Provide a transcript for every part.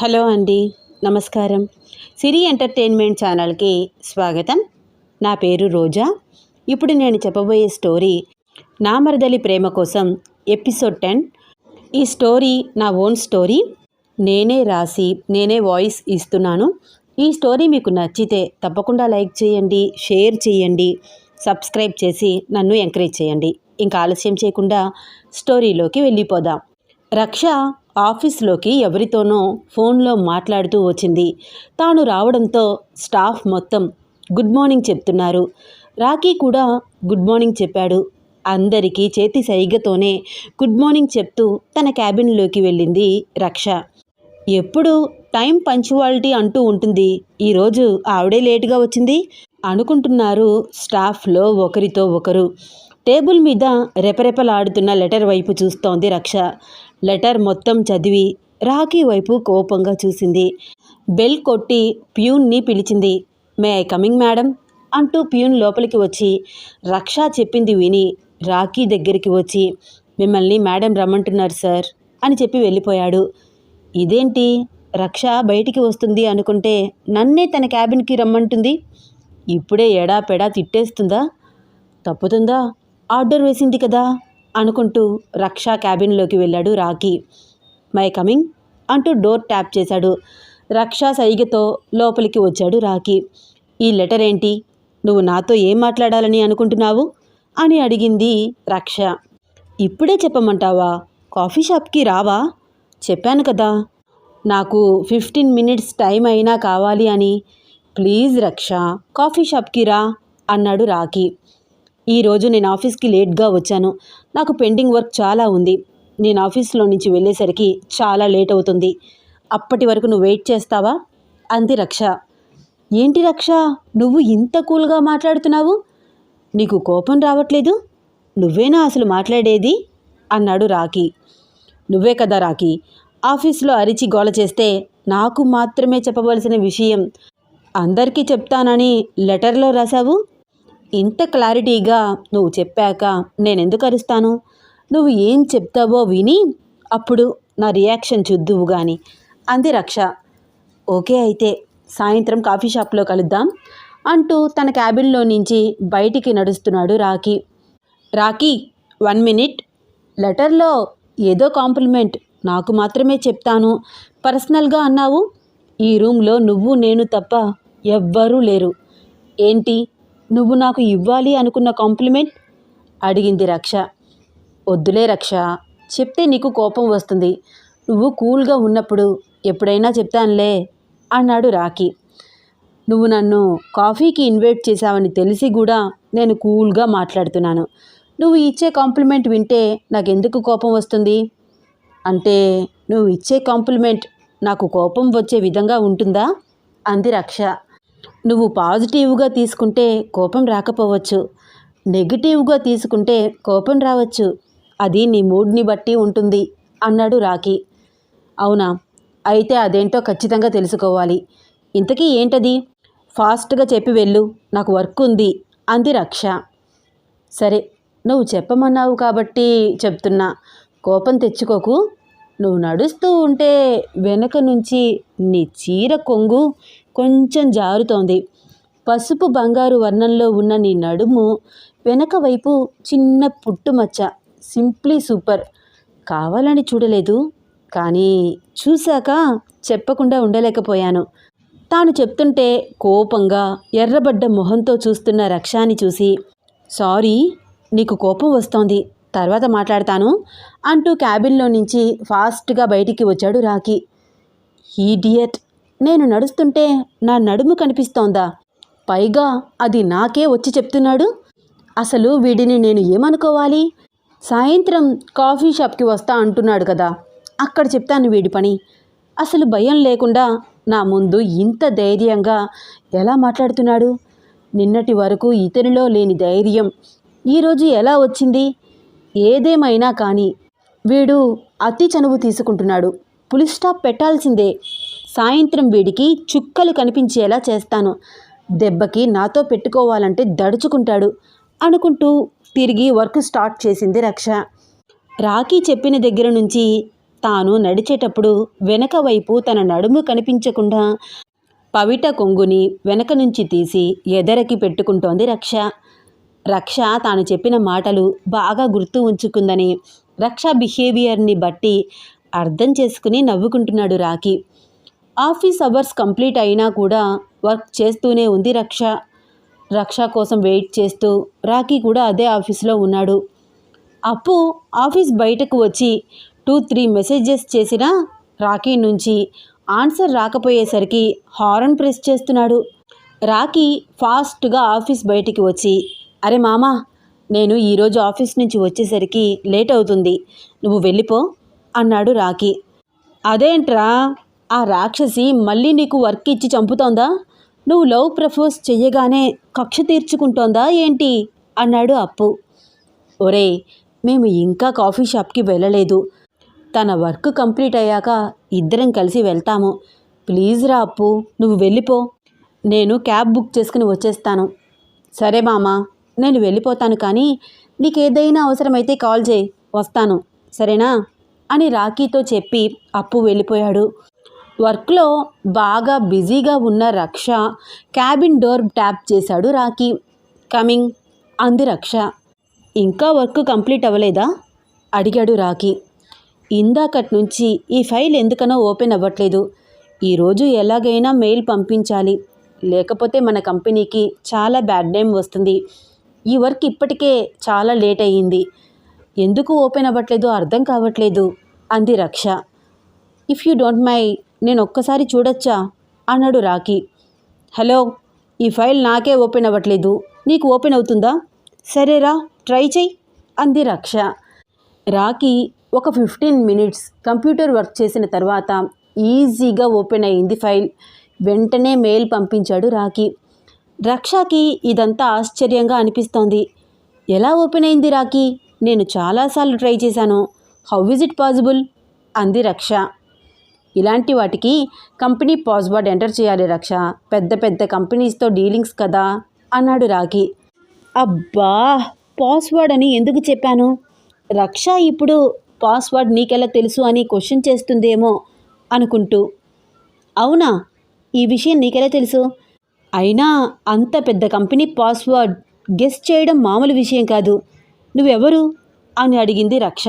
Hello అండి నమస్కారం. సిరి entertainment ఛానల్కి స్వాగతం. నా పేరు రోజా. ఇప్పుడు నేను చెప్పబోయే స్టోరీ నా మరదలి ప్రేమ కోసం ఎపిసోడ్ టెన్. ఈ స్టోరీ నా ఓన్ స్టోరీ. నేనే రాసి నేనే వాయిస్ ఇస్తున్నాను. ఈ స్టోరీ మీకు నచ్చితే తప్పకుండా లైక్ చేయండి షేర్ చేయండి సబ్స్క్రైబ్ చేసి నన్ను ఎంకరేజ్ చేయండి. ఇంకా ఆలస్యం చేయకుండా స్టోరీలోకి వెళ్ళిపోదాం. రక్ష ఆఫీస్లోకి ఎవరితోనో ఫోన్లో మాట్లాడుతూ వచ్చింది. తాను రావడంతో స్టాఫ్ మొత్తం గుడ్ మార్నింగ్ చెప్తున్నారు. రాకీ కూడా గుడ్ మార్నింగ్ చెప్పాడు. అందరికీ చేతి సైగతోనే గుడ్ మార్నింగ్ చెప్తూ తన క్యాబిన్లోకి వెళ్ళింది రక్ష. ఎప్పుడు టైం పంచువాలిటీ అంటూ ఉంటుంది. ఈరోజు ఆవిడే లేటుగా వచ్చింది అనుకుంటున్నారు స్టాఫ్లో ఒకరితో ఒకరు. టేబుల్ మీద రెపరెపలాడుతున్న లెటర్ వైపు చూస్తోంది రక్ష. లెటర్ మొత్తం చదివి రాఖీ వైపు కోపంగా చూసింది. బెల్ కొట్టి ప్యూన్ని పిలిచింది. మే ఐ కమింగ్ మేడం అంటూ ప్యూన్ లోపలికి వచ్చి రక్ష చెప్పింది విని రాఖీ దగ్గరికి వచ్చి మిమ్మల్ని మేడం రమ్మంటున్నారు సార్ అని చెప్పి వెళ్ళిపోయాడు. ఇదేంటి? రక్ష బయటికి వస్తుంది అనుకుంటే నన్నే తన క్యాబిన్కి రమ్మంటుంది? ఇప్పుడే ఎడాపెడా తిట్టేస్తుందా? తప్పుతుందా? ఆర్డర్ వేసింది కదా? అనుకుంటూ రక్ష క్యాబిన్లోకి వెళ్ళాడు రాకీ మై కమింగ్ అంటూ డోర్ ట్యాప్ చేశాడు. రక్ష సైగతో లోపలికి వచ్చాడు రాకీ ఈ లెటర్ ఏంటి? నువ్వు నాతో ఏం మాట్లాడాలని అనుకుంటున్నావు? అని అడిగింది రక్ష. ఇప్పుడే చెప్పమంటావా? కాఫీ షాప్కి రావా? చెప్పాను కదా. నాకు ఫిఫ్టీన్ మినిట్స్ టైం అయినా కావాలి అని. ప్లీజ్ రక్ష కాఫీ షాప్కి రా అన్నాడు రాకీ ఈరోజు నేను ఆఫీస్కి లేట్గా వచ్చాను. నాకు పెండింగ్ వర్క్ చాలా ఉంది. నేను ఆఫీస్లో నుంచి వెళ్ళేసరికి చాలా లేట్ అవుతుంది. అప్పటి వరకు నువ్వు వెయిట్ చేస్తావా? అంది రక్ష. ఏంటి రక్ష? నువ్వు ఇంత కూల్గా మాట్లాడుతున్నావు? నీకు కోపం రావట్లేదు? నువ్వేనా అసలు మాట్లాడేది? అన్నాడు రాకీ నువ్వే కదా రాకీ ఆఫీస్లో అరిచి గోల చేస్తే నాకు మాత్రమే చెప్పవలసిన విషయం అందరికీ చెప్తానని లెటర్లో రాశావు? ఇంత క్లారిటీగా నువ్వు చెప్పాక నేనెందుకు అరుస్తాను? నువ్వు ఏం చెప్తావో విని అప్పుడు నా రియాక్షన్ చూద్దువు గాని. అంది రక్ష. ఓకే అయితే సాయంత్రం కాఫీ షాప్లో కలుద్దాం అంటూ తన క్యాబిన్లో నుంచి బయటికి నడుస్తున్నాడు రాకీ రాకీ వన్ మినిట్. లెటర్లో ఏదో కాంప్లిమెంట్. నాకు మాత్రమే చెప్తాను. పర్సనల్గా అన్నావు. ఈ రూమ్లో నువ్వు నేను తప్ప ఎవ్వరూ లేరు. ఏంటి? నువ్వు నాకు ఇవ్వాలి అనుకున్న కాంప్లిమెంట్? అడిగింది రక్ష. వద్దులే రక్ష. చెప్తే నీకు కోపం వస్తుంది. నువ్వు కూల్గా ఉన్నప్పుడు ఎప్పుడైనా చెప్తానులే అన్నాడు రాకీ నువ్వు నన్ను కాఫీకి ఇన్వైట్ చేశావని తెలిసి కూడా నేను కూల్గా మాట్లాడుతున్నాను. నువ్వు ఇచ్చే కాంప్లిమెంట్ వింటే నాకెందుకు కోపం వస్తుంది? అంటే నువ్వు ఇచ్చే కాంప్లిమెంట్ నాకు కోపం వచ్చే విధంగా ఉంటుందా? అంది రక్ష. నువ్వు పాజిటివ్గా తీసుకుంటే కోపం రాకపోవచ్చు. నెగిటివ్గా తీసుకుంటే కోపం రావచ్చు. అది నీ మూడ్ని బట్టి ఉంటుంది అన్నాడు రాకీ అవునా? అయితే అదేంటో ఖచ్చితంగా తెలుసుకోవాలి. ఇంతకీ ఏంటది? ఫాస్ట్గా చెప్పి వెళ్ళు. నాకు వర్క్ ఉంది అంది రక్ష. సరే నువ్వు చెప్పమన్నావు కాబట్టి చెప్తున్నా. కోపం తెచ్చుకోకు. నువ్వు నడుస్తూ ఉంటే వెనక నుంచి నీ చీర కొంగు. కొంచెం జారుతోంది. పసుపు బంగారు వర్ణంలో ఉన్న నీ నడుము వెనక వైపు చిన్న పుట్టుమచ్చ సింప్లీ సూపర్. కావాలని చూడలేదు. కానీ చూశాక చెప్పకుండా ఉండలేకపోయాను. తాను చెప్తుంటే కోపంగా ఎర్రబడ్డ మొహంతో చూస్తున్న రక్షాని చూసి సారీ నీకు కోపం వస్తోంది. తర్వాత మాట్లాడతాను అంటూ క్యాబిన్లో నుంచి ఫాస్ట్గా బయటికి వచ్చాడు రాకీ ఈడియట్ నేను నడుస్తుంటే నా నడుము కనిపిస్తోందా? పైగా అది నాకే వచ్చి చెప్తున్నాడు. అసలు వీడిని నేను ఏమనుకోవాలి? సాయంత్రం కాఫీ షాప్కి వస్తా అంటున్నాడు కదా. అక్కడ చెప్తాను వీడి పని. అసలు భయం లేకుండా నా ముందు ఇంత ధైర్యంగా ఎలా మాట్లాడుతున్నాడు? నిన్నటి వరకు ఇతనిలో లేని ధైర్యం ఈరోజు ఎలా వచ్చింది? ఏదేమైనా కానీ వీడు అతి చనువు తీసుకుంటున్నాడు. పులి స్టాప్ పెట్టాల్సిందే. సాయంత్రం వీడికి చుక్కలు కనిపించేలా చేస్తాను. దెబ్బకి నాతో పెట్టుకోవాలంటే దడుచుకుంటాడు అనుకుంటూ తిరిగి వర్క్ స్టార్ట్ చేసింది రక్ష. రాఖీ చెప్పిన దగ్గర నుంచి తాను నడిచేటప్పుడు వెనక వైపు తన నడుము కనిపించకుండా పవిట కొంగుని వెనక నుంచి తీసి ఎదరకి పెట్టుకుంటోంది రక్ష. రక్ష తాను చెప్పిన మాటలు బాగా గుర్తు ఉంచుకుందని రక్ష బిహేవియర్ని బట్టి అర్థం చేసుకుని నవ్వుకుంటున్నాడు రాఖీ. ఆఫీస్ అవర్స్ కంప్లీట్ అయినా కూడా వర్క్ చేస్తూనే ఉంది రక్ష. రక్ష కోసం వెయిట్ చేస్తూ రాఖీ కూడా అదే ఆఫీస్లో ఉన్నాడు. అప్పు ఆఫీస్ బయటకు వచ్చి టూ త్రీ మెసేజెస్ చేసినా రాఖీ నుంచి ఆన్సర్ రాకపోయేసరికి హారన్ ప్రెస్ చేస్తున్నాడు. రాఖీ ఫాస్ట్గా ఆఫీస్ బయటికి వచ్చి అరే మామా నేను ఈరోజు ఆఫీస్ నుంచి వచ్చేసరికి లేట్ అవుతుంది. నువ్వు వెళ్ళిపో అన్నాడు రాఖీ. అదేంట్రా? ఆ రాక్షసి మళ్ళీ నీకు వర్క్ ఇచ్చి చంపుతోందా? నువ్వు లవ్ ప్రపోజ్ చెయ్యగానే కక్ష తీర్చుకుంటోందా ఏంటి? అన్నాడు అప్పు. ఒరేయ్ మేము ఇంకా కాఫీ షాప్కి వెళ్ళలేదు. తన వర్క్ కంప్లీట్ అయ్యాక ఇద్దరం కలిసి వెళ్తాము. ప్లీజ్ రా అప్పు నువ్వు వెళ్ళిపో. నేను క్యాబ్ బుక్ చేసుకుని వచ్చేస్తాను. సరే మామా నేను వెళ్ళిపోతాను కానీ నీకేదైనా అవసరమైతే కాల్ చేయి వస్తాను. సరేనా? అని రాఖీతో చెప్పి అప్పు వెళ్ళిపోయాడు. వర్క్లో బాగా బిజీగా ఉన్న రక్ష క్యాబిన్ డోర్ ట్యాప్ చేశాడు రాఖీ. కమింగ్ అంది రక్ష. ఇంకా వర్క్ కంప్లీట్ అవ్వలేదా? అడిగాడు రాకీ ఇందాకటి నుంచి ఈ ఫైల్ ఎందుకనో ఓపెన్ అవ్వట్లేదు. ఈరోజు ఎలాగైనా మెయిల్ పంపించాలి. లేకపోతే మన కంపెనీకి చాలా బ్యాడ్ నేమ్ వస్తుంది. ఈ వర్క్ ఇప్పటికే చాలా లేట్ అయ్యింది. ఎందుకు ఓపెన్ అవ్వట్లేదో అర్థం కావట్లేదు అంది రక్ష. ఇఫ్ యూ డోంట్ మై నేను ఒక్కసారి చూడొచ్చా? అన్నాడు రాఖీ. హలో ఈ ఫైల్ నాకే ఓపెన్ అవ్వట్లేదు. నీకు ఓపెన్ అవుతుందా? సరేరా ట్రై చెయ్యి అంది రక్ష. రాఖీ ఒక ఫిఫ్టీన్ మినిట్స్ కంప్యూటర్ వర్క్ చేసిన తర్వాత ఈజీగా ఓపెన్ అయింది ఫైల్. వెంటనే మెయిల్ పంపించాడు రాఖీ. రక్షకి ఇదంతా ఆశ్చర్యంగా అనిపిస్తోంది. ఎలా ఓపెన్ అయింది రాఖీ? నేను చాలాసార్లు ట్రై చేశాను. How is it possible? అంది రక్ష. ఇలాంటి వాటికి కంపెనీ పాస్వర్డ్ ఎంటర్ చేయాలి రక్ష. పెద్ద పెద్ద కంపెనీస్తో డీలింగ్స్ కదా? అన్నాడు రాఖీ. అబ్బా! పాస్వర్డ్ అని ఎందుకు చెప్పాను? రక్ష ఇప్పుడు పాస్వర్డ్ నీకెలా తెలుసు అని క్వశ్చన్ చేస్తుందేమో అనుకుంటూ. అవునా? ఈ విషయం నీకెలా తెలుసు? అయినా అంత పెద్ద కంపెనీ పాస్వర్డ్ గెస్ చేయడం మామూలు విషయం కాదు. నువ్వెవరు? అని అడిగింది రక్ష.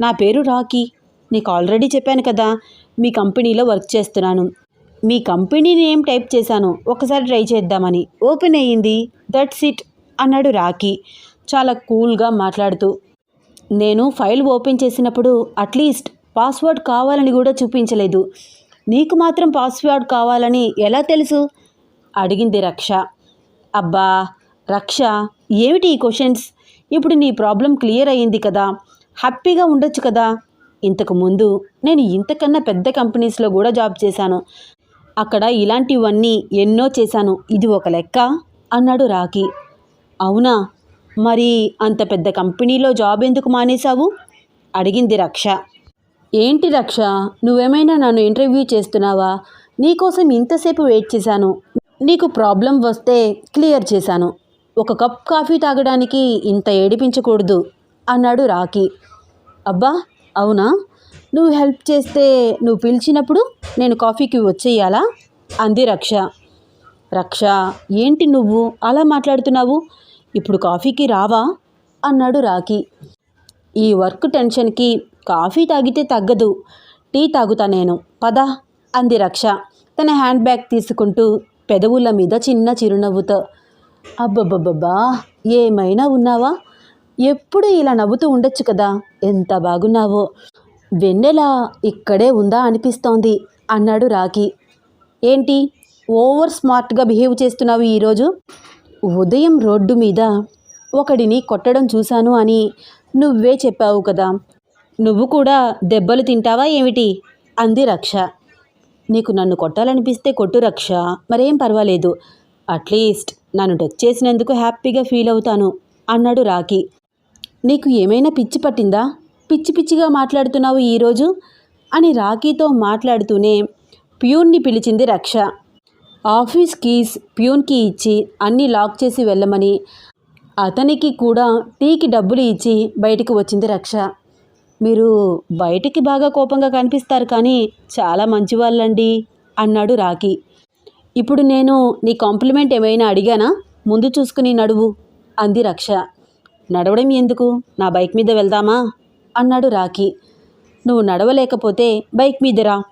నా పేరు రాకీ నీకు ఆల్రెడీ చెప్పాను కదా మీ కంపెనీలో వర్క్ చేస్తున్నాను. మీ కంపెనీ నేమ్ టైప్ చేశాను ఒకసారి ట్రై చేద్దామని. ఓపెన్ అయ్యింది. దట్స్ ఇట్ అన్నాడు రాకీ చాలా కూల్గా మాట్లాడుతూ నేను ఫైల్ ఓపెన్ చేసినప్పుడు అట్లీస్ట్ పాస్వర్డ్ కావాలని కూడా చూపించలేదు. నీకు మాత్రం పాస్వర్డ్ కావాలని ఎలా తెలుసు? అడిగింది రక్ష. అబ్బా రక్ష ఏమిటి ఈ క్వశ్చన్స్? ఇప్పుడు నీ ప్రాబ్లం క్లియర్ అయ్యింది కదా. హ్యాపీగా ఉండొచ్చు కదా. ఇంతకుముందు నేను ఇంతకన్నా పెద్ద కంపెనీస్లో కూడా జాబ్ చేశాను. అక్కడ ఇలాంటివన్నీ ఎన్నో చేశాను. ఇది ఒక లెక్క? అన్నాడు రాకీ అవునా? మరి అంత పెద్ద కంపెనీలో జాబ్ ఎందుకు మానేశావు? అడిగింది రక్ష. ఏంటి రక్ష? నువ్వేమైనా నన్ను ఇంటర్వ్యూ చేస్తున్నావా? నీకోసం ఇంతసేపు వెయిట్ చేశాను. నీకు ప్రాబ్లం వస్తే క్లియర్ చేశాను. ఒక కప్ కాఫీ తాగడానికి ఇంత ఏడిపించకూడదు అన్నాడు రాకీ అబ్బా అవునా? నువ్వు హెల్ప్ చేస్తే నువ్వు పిలిచినప్పుడు నేను కాఫీకి వచ్చేయాలా? అంది రక్ష. రక్ష ఏంటి నువ్వు? అలా మాట్లాడుతున్నావు? ఇప్పుడు కాఫీకి రావా? అన్నాడు రాఖి. ఈ వర్క్ టెన్షన్కి కాఫీ తాగితే తగ్గదు. టీ తాగుతా నేను. పద అంది రక్ష. తన హ్యాండ్ బ్యాగ్ తీసుకుంటూ పెదవుల మీద చిన్న చిరునవ్వుతో అబ్బబ్బబ్బబ్బా ఏమైనా ఉన్నావా? ఎప్పుడు ఇలా నవ్వుతూ ఉండొచ్చు కదా? ఎంత బాగున్నావో. వెన్నెల ఇక్కడే ఉందా అనిపిస్తోంది అన్నాడు రాకీ ఏంటి? ఓవర్ స్మార్ట్గా బిహేవ్ చేస్తున్నావు ఈరోజు? ఉదయం రోడ్డు మీద ఒకడిని కొట్టడం చూశాను అని నువ్వే చెప్పావు కదా. నువ్వు కూడా దెబ్బలు తింటావా ఏమిటి? అంది రక్ష. నీకు నన్ను కొట్టాలనిపిస్తే కొట్టు రక్ష. మరేం పర్వాలేదు. అట్లీస్ట్ నన్ను టచ్ చేసినందుకు హ్యాపీగా ఫీల్ అవుతాను అన్నాడు రాకీ నీకు ఏమైనా పిచ్చి పట్టిందా? పిచ్చి పిచ్చిగా మాట్లాడుతున్నావు ఈరోజు అని రాఖీతో మాట్లాడుతూనే ప్యూన్ని పిలిచింది రక్ష. ఆఫీస్ కీస్ ప్యూన్కి ఇచ్చి అన్నీ లాక్ చేసి వెళ్ళమని అతనికి కూడా టీకి డబ్బులు ఇచ్చి బయటికి వచ్చింది రక్ష. మీరు బయటికి బాగా కోపంగా కనిపిస్తారు కానీ చాలా మంచివాళ్ళండి అన్నాడు రాఖీ. ఇప్పుడు నేను నీ కాంప్లిమెంట్ ఏమైనా అడిగానా? ముందు చూసుకుని నడువు అంది రక్ష. నడవడం ఎందుకు? నా బైక్ మీద వెళ్దామా? అన్నాడు రాకీ నువ్వు నడవలేకపోతే బైక్ మీదరా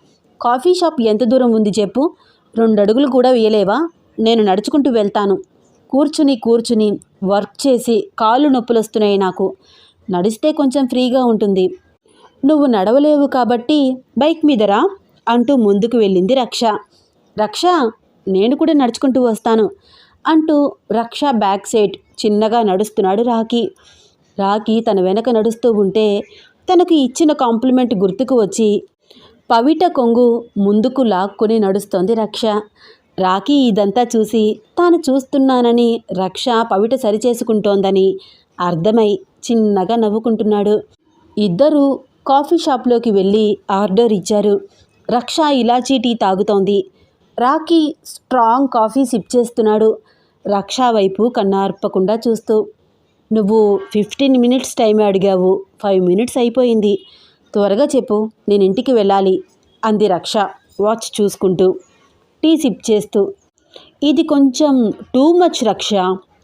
కాఫీ షాప్ ఎంత దూరం ఉంది చెప్పు. రెండు అడుగులు కూడా వేయలేవా? నేను నడుచుకుంటూ వెళ్తాను. కూర్చుని కూర్చుని వర్క్ చేసి కాళ్ళు నొప్పులు వస్తున్నాయి నాకు. నడిస్తే కొంచెం ఫ్రీగా ఉంటుంది. నువ్వు నడవలేవు కాబట్టి బైక్ మీదరా అంటూ ముందుకు వెళ్ళింది రక్ష. రక్ష నేను కూడా నడుచుకుంటూ వస్తాను. అంటూ రక్ష బ్యాక్ సైడ్ చిన్నగా నడుస్తున్నాడు రాకీ రాకీ తన వెనక నడుస్తూ ఉంటే తనకు ఇచ్చిన కాంప్లిమెంట్ గుర్తుకు వచ్చి పవిట కొంగు ముందుకు లాక్కొని నడుస్తోంది రక్ష. రాఖీ ఇదంతా చూసి తాను చూస్తున్నానని రక్ష పవిట సరిచేసుకుంటోందని అర్థమై చిన్నగా నవ్వుకుంటున్నాడు. ఇద్దరూ కాఫీ షాప్లోకి వెళ్ళి ఆర్డర్ ఇచ్చారు. రక్ష ఇలాచీ టీ తాగుతోంది. రాఖీ స్ట్రాంగ్ కాఫీ సిప్ చేస్తున్నాడు. రక్ష వైపు కన్నార్పకుండా చూస్తూ నువ్వు ఫిఫ్టీన్ మినిట్స్ టైం అడిగావు? ఫైవ్ మినిట్స్ అయిపోయింది. త్వరగా చెప్పు నేను ఇంటికి వెళ్ళాలి అంది రక్ష వాచ్ చూసుకుంటూ. టీ సిప్ చేస్తూ ఇది కొంచెం టూ మచ్ రక్ష.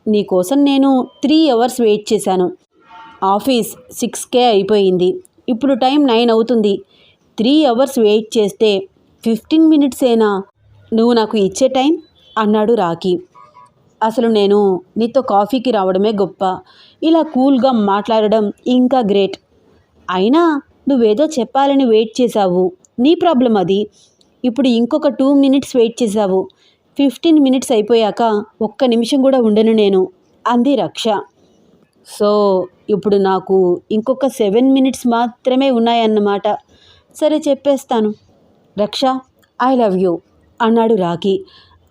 నీకోసం నేను త్రీ అవర్స్ వెయిట్ చేశాను. ఆఫీస్ సిక్స్కే అయిపోయింది. ఇప్పుడు టైం నైన్ అవుతుంది. త్రీ అవర్స్ వెయిట్ చేస్తే ఫిఫ్టీన్ మినిట్సేనా నువ్వు నాకు ఇచ్చే టైం? అన్నాడు రాకీ అసలు నేను నీతో కాఫీకి రావడమే గొప్ప. ఇలా కూల్గా మాట్లాడడం ఇంకా గ్రేట్. అయినా నువ్వేదో చెప్పాలని వెయిట్ చేశావు. నీ ప్రాబ్లం అది. ఇప్పుడు ఇంకొక టూ మినిట్స్ వెయిట్ చేశావు. ఫిఫ్టీన్ మినిట్స్ అయిపోయాక ఒక్క నిమిషం కూడా ఉండను నేను అంది రక్ష. సో ఇప్పుడు నాకు ఇంకొక సెవెన్ మినిట్స్ మాత్రమే ఉన్నాయన్నమాట. సరే చెప్పేస్తాను. రక్ష ఐ లవ్ యూ అన్నాడు రాఖీ.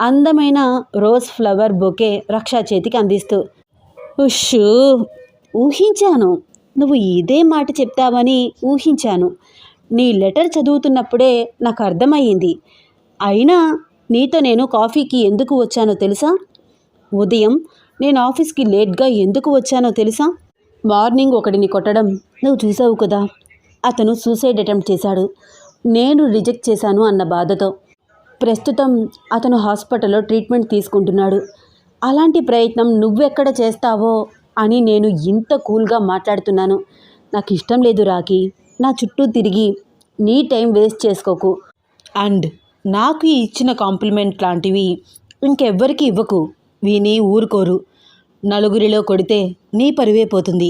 అందమైన రోజ్ ఫ్లవర్ బొకే రక్ష చేతికి అందిస్తూ ఉష్ ఊహించాను. నువ్వు ఇదే మాట చెప్తావని ఊహించాను. నీ లెటర్ చదువుతున్నప్పుడే నాకు అర్థమయ్యింది. అయినా నీతో నేను కాఫీకి ఎందుకు వచ్చానో తెలుసా? ఉదయం నేను ఆఫీస్కి లేట్గా ఎందుకు వచ్చానో తెలుసా? మార్నింగ్ ఒకడిని కొట్టడం నువ్వు చూసావు కదా. అతను సూసైడ్ అటెంప్ట్ చేశాడు. నేను రిజెక్ట్ చేశాను అన్న బాధతో. ప్రస్తుతం అతను హాస్పిటల్లో ట్రీట్మెంట్ తీసుకుంటున్నాడు. అలాంటి ప్రయత్నం నువ్వెక్కడ చేస్తావో అని నేను ఇంత కూల్గా మాట్లాడుతున్నాను. నాకు ఇష్టం లేదు రాకి నా చుట్టూ తిరిగి నీ టైం వేస్ట్ చేసుకోకు. అండ్ నాకు ఇచ్చిన కాంప్లిమెంట్ లాంటివి ఇంకెవ్వరికి ఇవ్వకు. విని ఊరుకోరు. నలుగురిలో కొడితే నీ పరువే పోతుంది.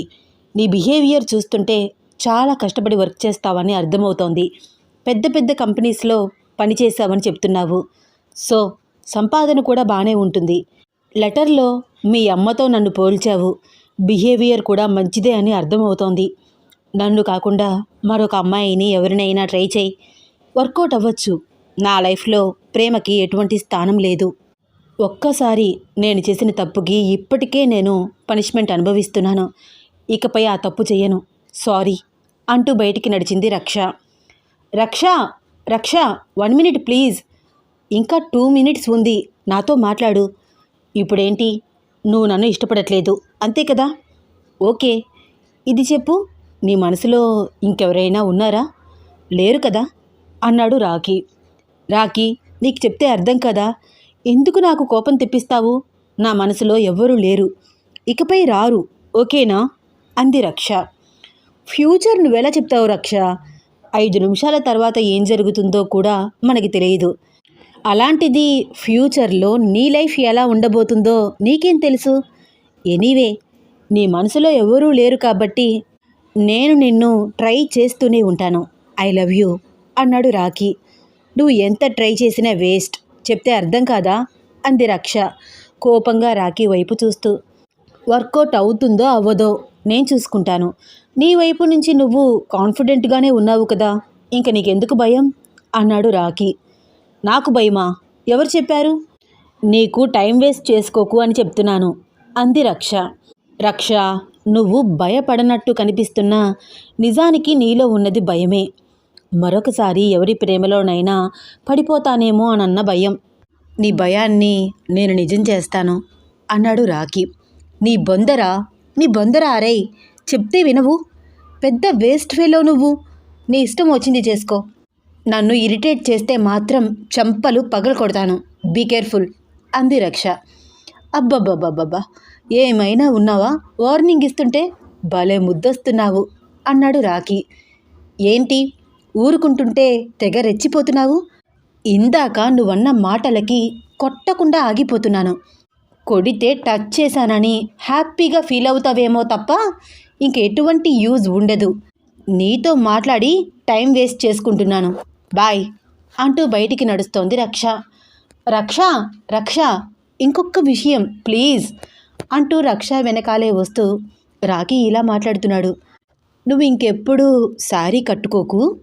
నీ బిహేవియర్ చూస్తుంటే చాలా కష్టపడి వర్క్ చేస్తావని అర్థమవుతోంది. పెద్ద పెద్ద కంపెనీస్లో పనిచేశావని చెప్తున్నావు. సో సంపాదన కూడా బాగానే ఉంటుంది. లెటర్లో మీ అమ్మతో నన్ను పోల్చావు. బిహేవియర్ కూడా మంచిదే అని అర్థమవుతోంది. నన్ను కాకుండా మరొక అమ్మాయిని ఎవరినైనా ట్రై చేయి. వర్కౌట్ అవ్వచ్చు. నా లైఫ్లో ప్రేమకి ఎటువంటి స్థానం లేదు. ఒక్కసారి నేను చేసిన తప్పుకి ఇప్పటికే నేను పనిష్మెంట్ అనుభవిస్తున్నాను. ఇకపై ఆ తప్పు చేయను సారీ అంటూ బయటికి నడిచింది Raksha. Raksha Raksha one minute please ఇంకా టూ మినిట్స్ ఉంది. నాతో మాట్లాడు. ఇప్పుడేంటి? నువ్వు నన్ను ఇష్టపడట్లేదు. అంతే కదా? ఓకే. ఇది చెప్పు. నీ మనసులో ఇంకెవరైనా ఉన్నారా? లేరు కదా? అన్నాడు రాకీ రాకీ నీకు చెప్తే అర్థం కదా? ఎందుకు నాకు కోపం తెప్పిస్తావు? నా మనసులో ఎవ్వరూ లేరు. ఇకపై రారు. ఓకేనా? అంది రక్ష. ఫ్యూచర్ నువ్వెలా చెప్తావు రక్ష? ఐదు నిమిషాల తర్వాత ఏం జరుగుతుందో కూడా మనకి తెలియదు. అలాంటిది ఫ్యూచర్లో నీ లైఫ్ ఎలా ఉండబోతుందో నీకేం తెలుసు? ఎనీవే నీ మనసులో ఎవరూ లేరు కాబట్టి నేను నిన్ను ట్రై చేస్తూనే ఉంటాను. ఐ లవ్ యూ అన్నాడు రాఖీ. నువ్వు ఎంత ట్రై చేసినా వేస్ట్ చెప్తే అర్థం కాదా? అంది రక్ష కోపంగా రాఖీ వైపు చూస్తూ. వర్కౌట్ అవుతుందో అవ్వదో నేను చూసుకుంటాను. నీ వైపు నుంచి నువ్వు కాన్ఫిడెంట్గానే ఉన్నావు కదా ఇంక నీకెందుకు భయం? అన్నాడు రాకీ నాకు భయమా? ఎవరు చెప్పారు? నీకు టైం వేస్ట్ చేసుకోకు అని చెప్తున్నాను అంది రక్ష. రక్ష నువ్వు భయపడనట్టు కనిపిస్తున్నా నిజానికి నీలో ఉన్నది భయమే. మరొకసారి ఎవరి ప్రేమలోనైనా పడిపోతానేమో అనన్న భయం. నీ భయాన్ని నేను నిజం చేస్తాను అన్నాడు రాకీ నీ బొందరా? నీ బొందరా అరేయ్? చెప్తే వినవు. పెద్ద వేస్ట్ ఫెలో నువ్వు. నీ ఇష్టం వచ్చింది చేసుకో. నన్ను ఇరిటేట్ చేస్తే మాత్రం చంపలు పగలు కొడతాను. Be careful. అంది రక్ష. అబ్బబ్బబ్బబ్బబ్బా. ఏమైనా ఉన్నావా? వార్నింగ్ ఇస్తుంటే భలే ముద్దొస్తున్నావు అన్నాడు రాకీ ఏంటి? ఊరుకుంటుంటే తెగ రెచ్చిపోతున్నావు? ఇందాక నువ్వన్న మాటలకి కొట్టకుండా ఆగిపోతున్నాను. కొడితే టచ్ చేశానని హ్యాపీగా ఫీల్ అవుతావేమో తప్ప ఇంక ఎటువంటి యూజ్ ఉండదు. నీతో మాట్లాడి టైం వేస్ట్ చేసుకుంటున్నాను. బాయ్ అంటూ బయటికి నడుస్తోంది రక్ష. రక్ష రక్ష ఇంకొక విషయం ప్లీజ్ అంటూ రక్ష వెనకాలే వస్తూ రాఖీ ఇలా మాట్లాడుతున్నాడు. నువ్వు ఇంకెప్పుడు శారీ కట్టుకోకు?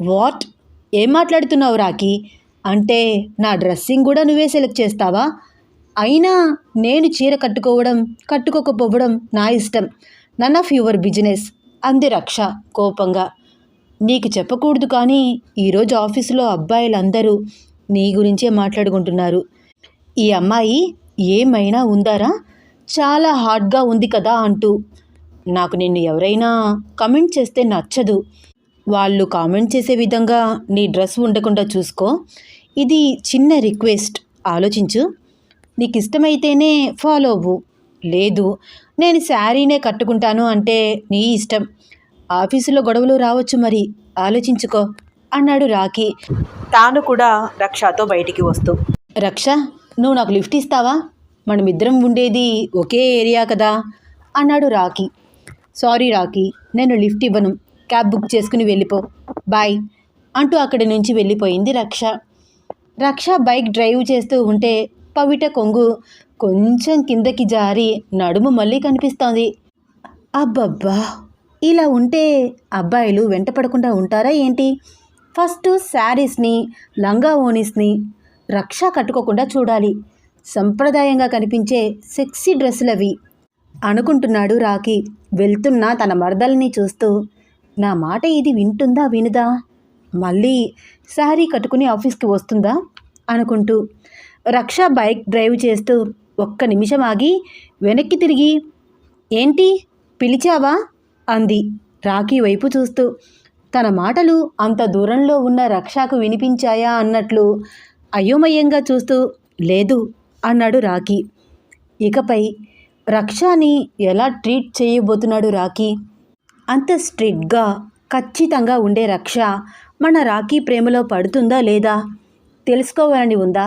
వాట్? ఏం మాట్లాడుతున్నావు రాఖీ? అంటే నా డ్రెస్సింగ్ కూడా నువ్వే సెలెక్ట్ చేస్తావా? అయినా నేను చీర కట్టుకోవడం కట్టుకోకపోవడం నా ఇష్టం. నన్ ఆఫ్ యువర్ బిజినెస్ అంది రక్ష కోపంగా. నీకు చెప్పకూడదు కానీ ఈరోజు ఆఫీసులో అబ్బాయిలందరూ నీ గురించే మాట్లాడుకుంటున్నారు. ఈ అమ్మాయి ఏమైనా ఉందారా? చాలా హార్డ్గా ఉంది కదా అంటూ. నాకు నిన్ను ఎవరైనా కమెంట్ చేస్తే నచ్చదు. వాళ్ళు కామెంట్ చేసే విధంగా నీ డ్రెస్ ఉండకుండా చూసుకో. ఇది చిన్న రిక్వెస్ట్. ఆలోచించు. నీకు ఇష్టమైతేనే ఫాలో అవ్వు. లేదు నేను శారీనే కట్టుకుంటాను అంటే నీ ఇష్టం. ఆఫీసులో గొడవలు రావచ్చు మరి ఆలోచించుకో అన్నాడు రాకీ తాను కూడా రక్షతో బయటికి వస్తూ. రక్ష నువ్వు నాకు లిఫ్ట్ ఇస్తావా? మనమిద్దరం ఉండేది ఒకే ఏరియా కదా అన్నాడు రాకీ సారీ రాకీ నేను లిఫ్ట్ ఇవ్వను. క్యాబ్ బుక్ చేసుకుని వెళ్ళిపో. బాయ్ అంటూ అక్కడి నుంచి వెళ్ళిపోయింది రక్ష. రక్ష బైక్ డ్రైవ్ చేస్తూ ఉంటే పవిట కొంగు కొంచెం కిందకి జారి నడుము మళ్ళీ కనిపిస్తోంది. అబ్బబ్బా! ఇలా ఉంటే అబ్బాయిలు వెంట పడకుండా ఉంటారా ఏంటి? ఫస్ట్ శారీస్ని లంగా ఓనీస్ని రక్ష కట్టుకోకుండా చూడాలి. సంప్రదాయంగా కనిపించే సెక్సీ డ్రెస్సులు అవి అనుకుంటున్నాడు రాకి వెళ్తున్న తన మరదల్ని చూస్తూ. నా మాట ఇది వింటుందా వినుదా? మళ్ళీ శారీ కట్టుకుని ఆఫీస్కి వస్తుందా? అనుకుంటూ. రక్ష బైక్ డ్రైవ్ చేస్తూ ఒక్క నిమిషం ఆగి వెనక్కి తిరిగి ఏంటి? పిలిచావా? అంది రాఖీ వైపు చూస్తూ. తన మాటలు అంత దూరంలో ఉన్న రక్షకు వినిపించాయా అన్నట్లు అయోమయంగా చూస్తూ లేదు అన్నాడు రాఖీ. ఇకపై రక్షాని ఎలా ట్రీట్ చేయబోతున్నాడు రాఖీ? అంత స్ట్రిక్ట్గా ఖచ్చితంగా ఉండే రక్ష మన రాఖీ ప్రేమలో పడుతుందా లేదా? తెలుసుకోవాలని ఉందా?